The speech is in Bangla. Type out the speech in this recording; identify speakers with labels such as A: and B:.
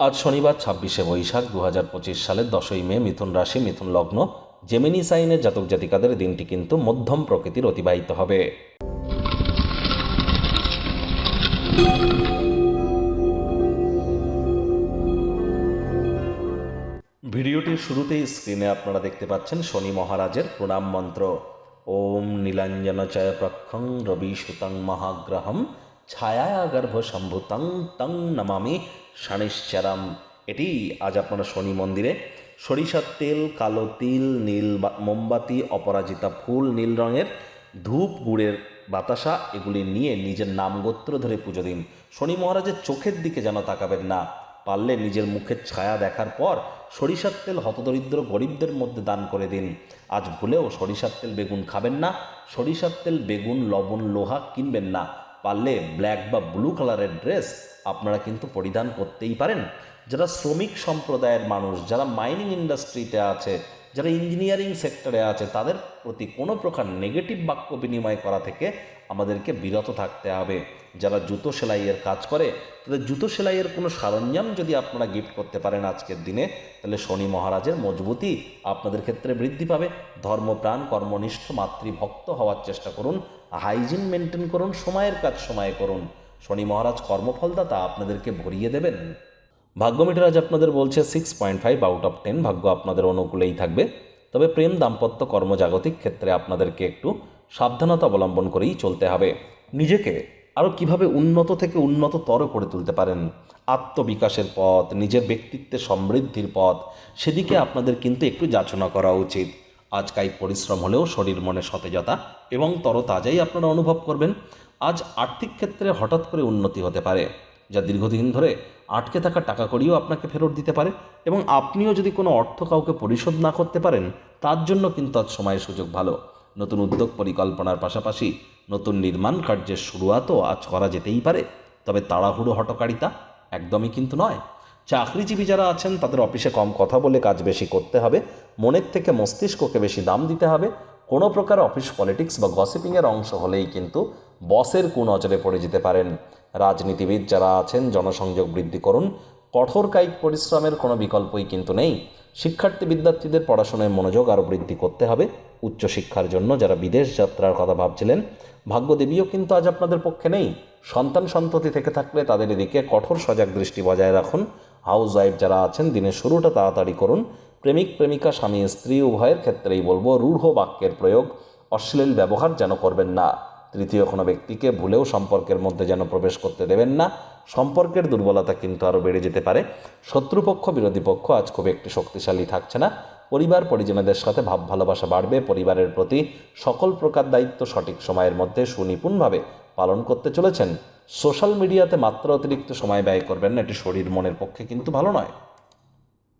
A: আজ শনিবার ছাব্বিশে বৈশাখ দু হাজার পঁচিশ সালের দশই মে মিথুন রাশি, মিথুন লগ্ন জেমিনি সাইনের জাতক জাতিকাদের দিনটি কিন্তু মধ্যম প্রকৃতির অতিবাহিত হবে। ভিডিওটির শুরুতেই স্ক্রিনে আপনারা দেখতে পাচ্ছেন শনি মহারাজের প্রণাম মন্ত্র। ওম নীলাঞ্জন চয় প্রক্ষং রবি সুতং মহাগ্রহম ছায়া গর্ভ সম্ভুতং তং নমামি শানিশ্চারাম। এটি আজ আপনারা শনি মন্দিরে সরিষার তেল, কালো তিল, নীল মোমবাতি, অপরাজিতা ফুল, নীল রঙের ধূপ, গুড়ের বাতাসা, এগুলি নিয়ে নিজের নাম গোত্র ধরে পুজো দিন। শনি মহারাজের চোখের দিকে যেন তাকাবেন না। পারলে নিজের মুখের ছায়া দেখার পর সরিষার তেল হতদরিদ্র গরিবদের মধ্যে দান করে দিন। আজ ভুলেও সরিষার তেল বেগুন খাবেন না। সরিষার তেল বেগুন, লবণ, লোহা কিনবেন না। পারলে ব্ল্যাক বা ব্লু কালারের ড্রেস আপনারা কিন্তু পরিধান করতেই পারেন। যারা শ্রমিক সম্প্রদায়ের মানুষ, যারা মাইনিং ইন্ডাস্ট্রিতে আছে যারা ইঞ্জিনিয়ারিং সেক্টরে আছে, তাদের প্রতি কোনো প্রকার নেগেটিভ বাক্য বিনিময় করা থেকে আমাদেরকে বিরত থাকতে হবে। যারা জুতো সেলাইয়ের কাজ করে, তাদের জুতো সেলাইয়ের কোনো সরঞ্জাম যদি আপনারা গিফট করতে পারেন আজকের দিনে, তাহলে শনি মহারাজের মজবুতি আপনাদের ক্ষেত্রে বৃদ্ধি পাবে। ধর্মপ্রাণ কর্মনিষ্ঠ, মাতৃভক্ত হওয়ার চেষ্টা করুন। হাইজিন মেনটেন করুন, সময়ের কাজ সময়ে করুন। শনি মহারাজ কর্মফলদাতা আপনাদেরকে ভরিয়ে দেবেন। ভাগ্য মিটার আজ আপনাদের বলছে six point five out of ten ভাগ্য আপনাদের অনুকূলেই থাকবে। তবে প্রেম দাম্পত্য কর্মজাগতিক ক্ষেত্রে আপনাদেরকে একটু সাবধানতা অবলম্বন করেই চলতে হবে। নিজেকে আরও কীভাবে উন্নত থেকে উন্নততর করে তুলতে পারেন? আত্মবিকাশের পথ, নিজের ব্যক্তিত্বের সমৃদ্ধির পথ, সেদিকে আপনাদের কিন্তু একটু যাচনা করা উচিত। আজ কায়িক পরিশ্রম হলেও শরীর মনে সতেজতা এবং তরতাজাই আপনারা অনুভব করবেন। আজ আর্থিক ক্ষেত্রে হঠাৎ করে উন্নতি হতে পারে। যা দীর্ঘদিন ধরে আটকে থাকা টাকা কড়িও আপনাকে ফেরত দিতে পারে এবং আপনিও যদি কোনো অর্থ কাউকে পরিশোধ না করতে পারেন, তার জন্য কিন্তু আজ সময়ের সুযোগ ভালো। নতুন উদ্যোগ পরিকল্পনার পাশাপাশি নতুন নির্মাণ কার্যের শুরুয়াতও আজ করা যেতেই পারে। তবে তাড়াহুড়ো হটকারিতা একদমই কিন্তু নয়। চাকরিজীবী যারা আছেন, তাদের অফিসে কম কথা বলে কাজ বেশি করতে হবে, মনের থেকে মস্তিষ্ককে বেশি দাম দিতে হবে। কোনো প্রকার অফিস পলিটিক্স বা গসিপিংয়ের অংশ হলেই কিন্তু বসের কুনজরে পড়ে যেতে পারেন। রাজনীতিবিদ যারা আছেন, জনসংযোগ বৃদ্ধি করুন। কঠোর কায়িক পরিশ্রমের কোনো বিকল্পই কিন্তু নেই। শিক্ষার্থী বিদ্যার্থীদের পড়াশোনায় মনোযোগ আরও বৃদ্ধি করতে হবে। উচ্চশিক্ষার জন্য যারা বিদেশ যাত্রার কথা ভাবছিলেন, ভাগ্যদেবীও কিন্তু আজ আপনাদের পক্ষে নেই। সন্তান সন্ততি থেকে থাকলে তাদের এদিকে কঠোর সজাগ দৃষ্টি বজায় রাখুন। হাউস ওয়াইফ যারা আছেন, দিনের শুরুটা তাড়াতাড়ি করুন। প্রেমিক, প্রেমিকা, স্বামী, স্ত্রী, উভয়ের ক্ষেত্রেই বলব, রূঢ় বাক্যের প্রয়োগ অশ্লীল ব্যবহার যেন করবেন না। তৃতীয় কোনো ব্যক্তিকে ভুলেও সম্পর্কের মধ্যে যেন প্রবেশ করতে দেবেন না। সম্পর্কের দুর্বলতা কিন্তু আরও বেড়ে যেতে পারে। শত্রুপক্ষ, বিরোধী পক্ষ আজ খুব একটি শক্তিশালী থাকছে না। পরিবার, পরিজনদের সাথে ভাব ভালোবাসা বাড়বে। পরিবারের প্রতি সকল প্রকার দায়িত্ব সঠিক সময়ের মধ্যে সুনিপুণভাবে পালন করতে চলেছেন। সোশ্যাল মিডিয়াতে মাত্রা অতিরিক্ত সময় ব্যয় করবেন না, এটি শরীর মনের পক্ষে কিন্তু ভালো নয়।